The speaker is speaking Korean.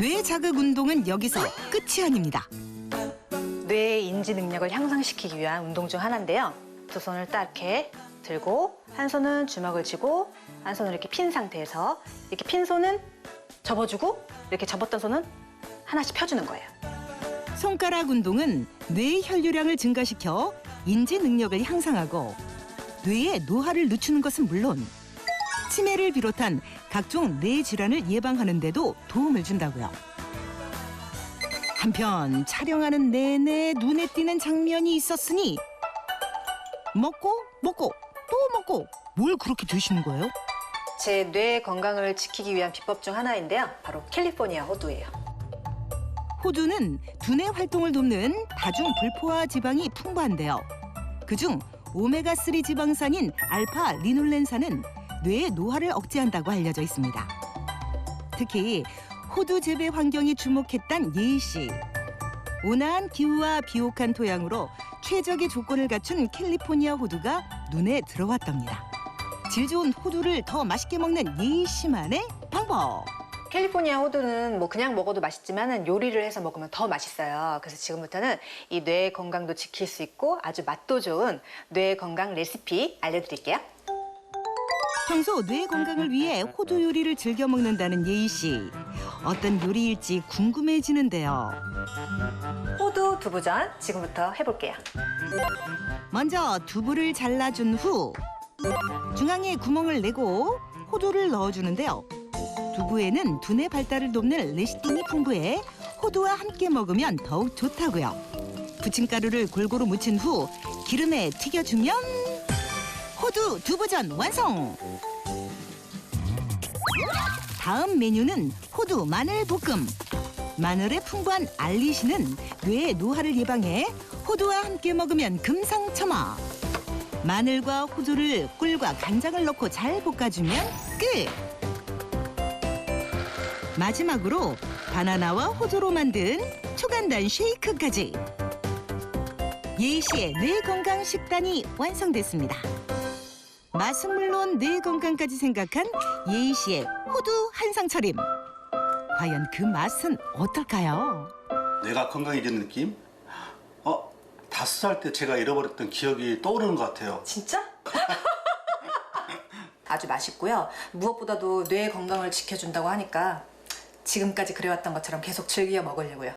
뇌 자극 운동은 여기서 끝이 아닙니다. 뇌의 인지 능력을 향상시키기 위한 운동 중 하나인데요. 두 손을 딱 이렇게 들고 한 손은 주먹을 쥐고 한 손을 이렇게 핀 상태에서 이렇게 핀 손은 접어주고 이렇게 접었던 손은 하나씩 펴주는 거예요. 손가락 운동은 뇌의 혈류량을 증가시켜 인지 능력을 향상하고 뇌의 노화를 늦추는 것은 물론 치매를 비롯한 각종 뇌 질환을 예방하는 데도 도움을 준다고요. 한편 촬영하는 내내 눈에 띄는 장면이 있었으니 먹고 먹고 또 먹고 뭘 그렇게 드시는 거예요? 제 뇌 건강을 지키기 위한 비법 중 하나인데요. 바로 캘리포니아 호두예요. 호두는 두뇌 활동을 돕는 다중 불포화 지방이 풍부한데요. 그중 오메가3 지방산인 알파 리놀렌산은 뇌의 노화를 억제한다고 알려져 있습니다. 특히 호두 재배 환경이 주목했단 예희 씨. 온화한 기후와 비옥한 토양으로 최적의 조건을 갖춘 캘리포니아 호두가 눈에 들어왔답니다. 질 좋은 호두를 더 맛있게 먹는 예희 씨만의 방법. 캘리포니아 호두는 뭐 그냥 먹어도 맛있지만 요리를 해서 먹으면 더 맛있어요. 그래서 지금부터는 이뇌 건강도 지킬 수 있고 아주 맛도 좋은 뇌 건강 레시피 알려드릴게요. 평소 뇌 건강을 위해 호두 요리를 즐겨 먹는다는 예희 씨. 어떤 요리일지 궁금해지는데요. 호두 두부전 지금부터 해볼게요. 먼저 두부를 잘라준 후 중앙에 구멍을 내고 호두를 넣어주는데요. 두부에는 두뇌 발달을 돕는 레시틴이 풍부해 호두와 함께 먹으면 더욱 좋다고요. 부침가루를 골고루 묻힌 후 기름에 튀겨주면 호두 두부전 완성! 다음 메뉴는 호두 마늘 볶음. 마늘의 풍부한 알리신은 뇌의 노화를 예방해 호두와 함께 먹으면 금상첨화. 마늘과 호두를 꿀과 간장을 넣고 잘 볶아주면 끝. 마지막으로 바나나와 호두로 만든 초간단 쉐이크까지. 예희 씨의 뇌 건강 식단이 완성됐습니다. 맛은 물론 뇌 건강까지 생각한 예희 씨의 호두 한상 차림. 과연 그 맛은 어떨까요? 내가 건강해지는 느낌? 어, 다섯 살 때 제가 잃어버렸던 기억이 떠오르는 것 같아요. 진짜? 아주 맛있고요. 무엇보다도 뇌 건강을 지켜준다고 하니까 지금까지 그래왔던 것처럼 계속 즐겨 먹으려고요.